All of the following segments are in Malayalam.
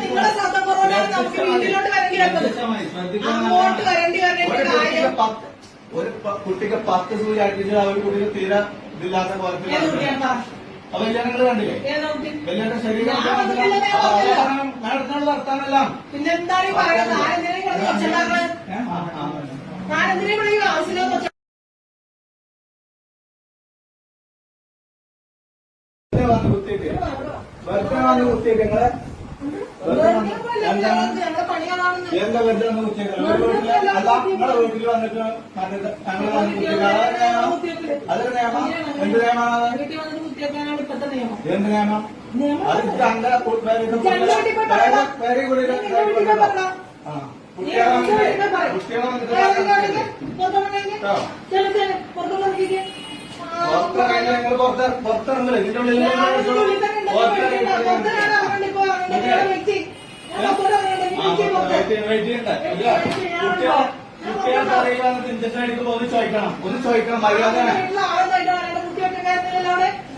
നിങ്ങളെ സ്വന്തം കുറവുകൊണ്ടാണ് നമുക്ക് വീട്ടിലോട്ട് വരേണ്ടി വരുന്നത് അങ്ങോട്ട് വരേണ്ടി ഒരു വരേണ്ട കുട്ടിക്ക് കാര്യം പത്ത് ഒരു അടിച്ചാൽ കുട്ടിക്ക് പത്ത് ആ ഒരു കുട്ടിക്ക് തീരെ ഇതില്ലാത്ത കുഴപ്പമില്ല? അപ്പൊ കല്യാണങ്ങൾ കണ്ടില്ലേ? കല്യാണ ശരീരം. നടത്താനുള്ള വർത്താനെല്ലാം പിന്നെ എന്താണ് ഈ പറയുന്നത് ആരെന്തിനാ വന്ന് കുത്തിയിട്ട് വെറുതെ വന്ന് കുത്തിയിട്ട് നിങ്ങളെ എന്താ വെറുതെ വന്ന് കുത്തിയിട്ട് അല്ല നിങ്ങളെ വീട്ടിൽ വന്നിട്ട് ഞങ്ങൾ വന്ന് കുത്തിയിട്ട് അതൊരു നിയമം? എന്ത് നിയമമാണ് എന്ത് നിയമം? അത് തന്റെ പേര് കൂടി കുട്ടികളെ. കുട്ടികളെ പുറത്തിറങ്ങി നിങ്ങൾ പുറത്ത് പുറത്തിറങ്ങില്ല ഇതിന്റെ ഉള്ളിൽ ഞാൻ നിങ്ങൾ ഇതിന്റെ ഉള്ളിൽ തന്നെ ഉണ്ട്. പുറത്തിറങ്ങി പുറത്താണ് അവരുടെ ഇപ്പോ അവരുടെ ഇവിടെ വെച്ച്. ഞാൻ പുറത്തോട്ട് ഇറങ്ങി. ആ, വെച്ച് പുറത്ത്. വെയിറ്റ് വെയിറ്റ് ചെയ്യണ്ട. ഇല്ല. കുട്ടികളെ കുട്ടികളെ അറിയില്ല ഇഞ്ചക്ഷൻ അടിക്കുമ്പോ ഒന്ന് ചോദിക്കണം. ഒന്ന് ചോദിക്കണം മര്യാദയാണ്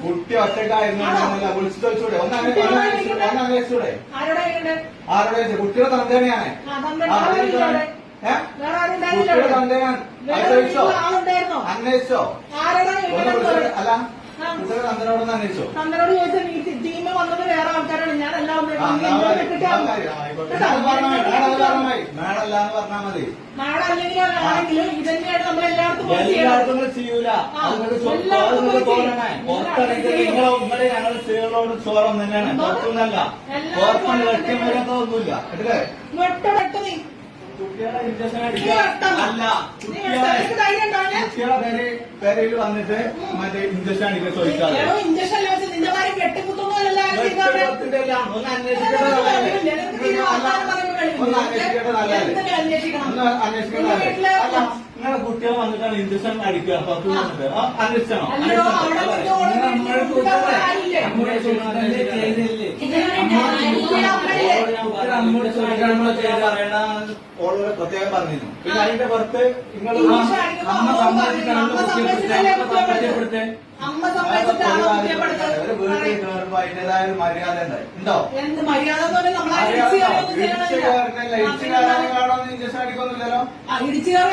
കുട്ടി ഒറ്റക്കായിരുന്നില്ല വിളിച്ചു ചോദിച്ചൂടെ. ഒന്ന് അങ്ങനെ ഒന്ന്? ഒന്ന് അന്വേഷിച്ചൂടെ. ആരുടെ ചോദിച്ചു? കുട്ടിയുടെ തന്തേനെയാണ്. കുട്ടിയുടെ. തന്തേനാണ്. അന്വേഷിച്ചോ? അന്വേഷിച്ചോ അല്ല. ആ. കുട്ടിയുടെ തന്തനോടൊന്ന് അന്വേഷിച്ചോ തന്നോട് ചോദിച്ചാൽ നീ ടീമിൽ വന്നത് വേറെ ആൾക്കാരാണ് ഞാൻ എല്ലാം ഇതന്നെയാണ് നമ്മൾ എല്ലായിടത്തും ഞങ്ങൾ സ്ത്രീകളോട് ചോരം തന്നെയാണ്. വെട്ടി. വരാത്തൊന്നുമില്ല വെട്ടോ വെട്ടോ നീ പേരയിൽ വന്നിട്ട് മറ്റേ ഇഞ്ചക്ഷൻ അടിക്കാൻ ചോദിക്കാതെ. ഒന്ന് നിനക്ക് അന്വേഷിക്കേണ്ടത് നല്ലതല്ലേ? നിനക്ക് ഈ വർത്താനം പറയുമ്പോൾ കഴിയില്ല. ഒന്ന് അന്വേഷിക്കേണ്ടത് നല്ലതല്ലേ? എന്തൊക്കെ അന്വേഷിക്കണം? ഒന്ന് അന്വേഷിക്കേണ്ടത് നിന്റെ വീട്ടിൽ അല്ല നിങ്ങളെ കുട്ടികൾ വന്നിട്ടാണ് ഇഞ്ചക്ഷൻ അടിക്കുക. പുറത്ത് വന്നിട്ട് അന്വേഷിച്ചണോ? അല്ലയോ, ഓളോട് പ്രത്യേകം പറഞ്ഞിരുന്നു. പിന്നെ അതിന്റെ പുറത്ത് നിങ്ങൾ അമ്മ സമ്മതിച്ചിട്ടാണ് അമ്മ വീട്ടിൽ കയറുമ്പോ അതിന്റേതായ ഒരു മര്യാദ ഉണ്ടായി. ഉണ്ടോ? എന്ത് മര്യാദ ഇടിച്ചു. കയറുന്നില്ല ഇടിച്ചു കാണുമെന്ന് ഇഞ്ചക്ഷൻ അടിക്കൊന്നുമില്ലല്ലോ? ഇടിച്ചു